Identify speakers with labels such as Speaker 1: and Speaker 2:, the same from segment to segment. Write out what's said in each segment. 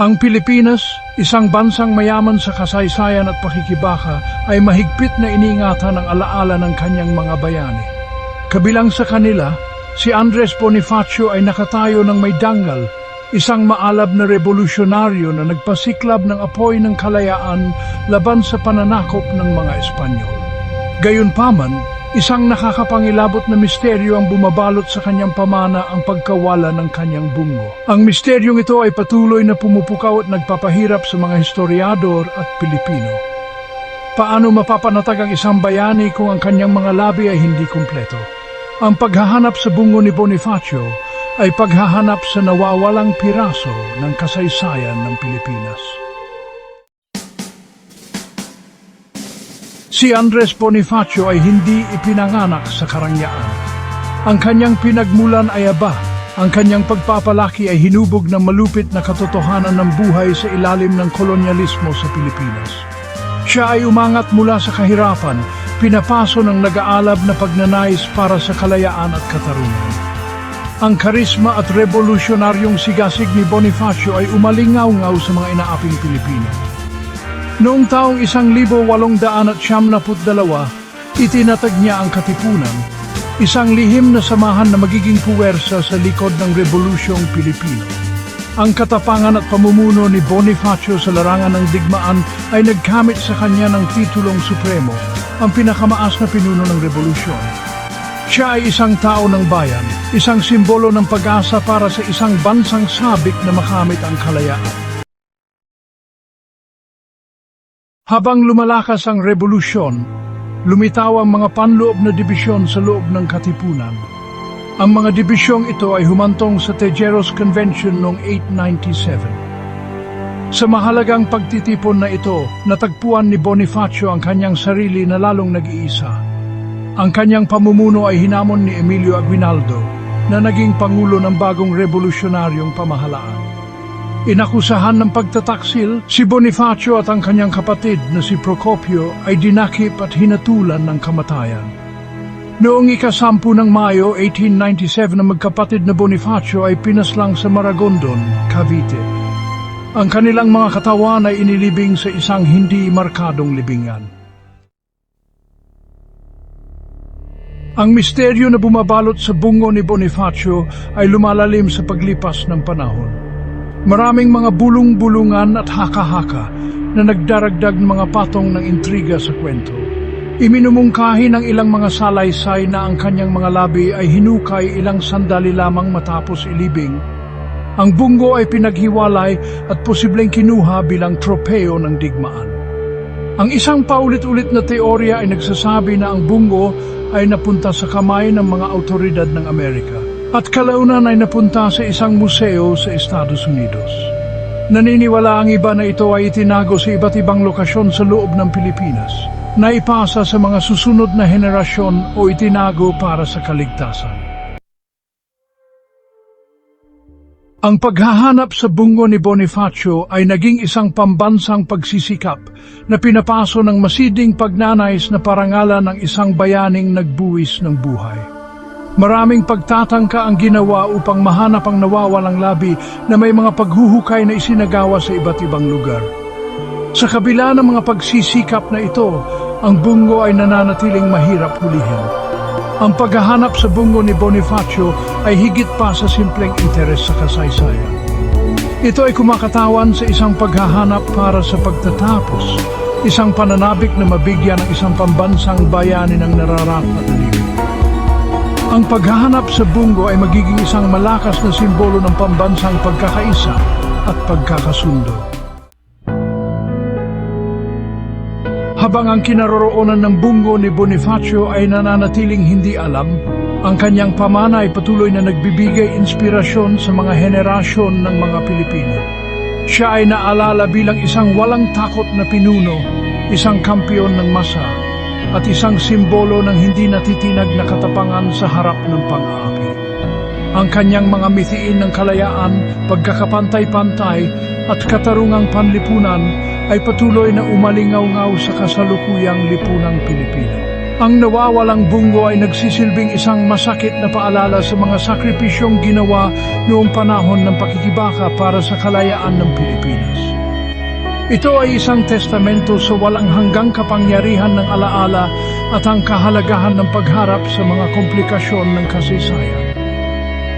Speaker 1: Ang Pilipinas, isang bansang mayaman sa kasaysayan at pakikibaka, ay mahigpit na iniingatan ang alaala ng kanyang mga bayani. Kabilang sa kanila, si Andres Bonifacio ay nakatayo ng may dangal, isang maalab na revolusyonaryo na nagpasiklab ng apoy ng kalayaan laban sa pananakop ng mga Espanyol. Gayunpaman, isang nakakapangilabot na misteryo ang bumabalot sa kanyang pamana ang pagkawala ng kanyang bungo. Ang misteryong ito ay patuloy na pumupukaw at nagpapahirap sa mga historiador at Pilipino. Paano mapapanatag ang isang bayani kung ang kanyang mga labi ay hindi kumpleto? Ang paghahanap sa bungo ni Bonifacio ay paghahanap sa nawawalang piraso ng kasaysayan ng Pilipinas. Si Andres Bonifacio ay hindi ipinanganak sa karangyaan. Ang kanyang pinagmulan ay aba, ang kanyang pagpapalaki ay hinubog ng malupit na katotohanan ng buhay sa ilalim ng kolonyalismo sa Pilipinas. Siya ay umangat mula sa kahirapan, pinapaso ng nag-aalab na pagnanais para sa kalayaan at katarungan. Ang karisma at revolusyonaryong sigasig ni Bonifacio ay umalingaw-ngaw sa mga inaaping Pilipino. Noong taong isang libo walong daan at siyam naput dalawa, itinatag niya ang Katipunan, isang lihim na samahan na magiging puwersa sa likod ng Rebolusyong Pilipino. Ang katapangan at pamumuno ni Bonifacio sa larangan ng digmaan ay nagkamit sa kanya ng titulong supremo, ang pinakamaas na pinuno ng revolusyon. Siya ay isang tao ng bayan, isang simbolo ng pag-asa para sa isang bansang sabik na makamit ang kalayaan. Habang lumalakas ang revolusyon, lumitaw ang mga panloob na dibisyon sa loob ng Katipunan. Ang mga dibisyong ito ay humantong sa Tejeros Convention noong 897. Sa mahalagang pagtitipon na ito, natagpuan ni Bonifacio ang kanyang sarili na lalong nag-iisa. Ang kanyang pamumuno ay hinamon ni Emilio Aguinaldo na naging pangulo ng bagong revolusyonaryong pamahalaan. Inakusahan ng pagtataksil, si Bonifacio at ang kanyang kapatid na si Procopio ay dinakip at hinatulan ng kamatayan. Noong ikasampu ng Mayo 1897 na magkapatid na Bonifacio ay pinaslang sa Maragondon, Cavite. Ang kanilang mga katawan ay inilibing sa isang hindi markadong libingan. Ang misteryo na bumabalot sa bungo ni Bonifacio ay lumalalim sa paglipas ng panahon. Maraming mga bulong-bulungan at haka-haka na nagdaragdag ng mga patong ng intriga sa kwento. Iminumungkahi ng ilang mga salaysay na ang kanyang mga labi ay hinukay ilang sandali lamang matapos ilibing. Ang bungo ay pinaghiwalay at posibleng kinuha bilang tropeo ng digmaan. Ang isang paulit-ulit na teorya ay nagsasabi na ang bungo ay napunta sa kamay ng mga autoridad ng Amerika at kalaunan ay napunta sa isang museo sa Estados Unidos. Naniniwala ang iba na ito ay itinago sa iba't ibang lokasyon sa loob ng Pilipinas, na ipasa sa mga susunod na henerasyon o itinago para sa kaligtasan. Ang paghahanap sa bungo ni Bonifacio ay naging isang pambansang pagsisikap na pinapaso ng masiding pagnanais na parangalan ng isang bayaning nagbuwis ng buhay. Maraming pagtatangka ang ginawa upang mahanap ang nawawalang labi na may mga paghuhukay na isinagawa sa iba't ibang lugar. Sa kabila ng mga pagsisikap na ito, ang bungo ay nananatiling mahirap hulihin. Ang paghahanap sa bungo ni Bonifacio ay higit pa sa simpleng interes sa kasaysayan. Ito ay kumakatawan sa isang paghahanap para sa pagtatapos, isang pananabik na mabigyan ng isang pambansang bayani ng nararat na. Ang paghahanap sa bungo ay magiging isang malakas na simbolo ng pambansang pagkakaisa at pagkakasundo. Habang ang kinaroroonan ng bungo ni Bonifacio ay nananatiling hindi alam, ang kanyang pamana ay patuloy na nagbibigay inspirasyon sa mga henerasyon ng mga Pilipino. Siya ay naalala bilang isang walang takot na pinuno, isang kampiyon ng masa, at isang simbolo ng hindi natitinag na katapangan sa harap ng pang-aapi. Ang kanyang mga mithiin ng kalayaan, pagkakapantay-pantay at katarungang panlipunan ay patuloy na umalingaw-ngaw sa kasalukuyang lipunang Pilipino. Ang nawawalang bungo ay nagsisilbing isang masakit na paalala sa mga sakripisyong ginawa noong panahon ng pakikibaka para sa kalayaan ng Pilipinas. Ito ay isang testamento sa walang hanggang kapangyarihan ng alaala at ang kahalagahan ng pagharap sa mga komplikasyon ng kasaysayan.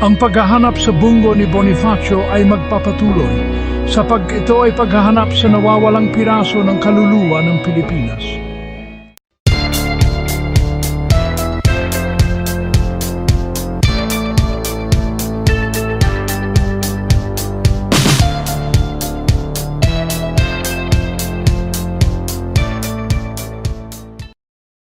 Speaker 1: Ang paghahanap sa bungo ni Bonifacio ay magpapatuloy sapag ito ay paghahanap sa nawawalang piraso ng kaluluwa ng Pilipinas.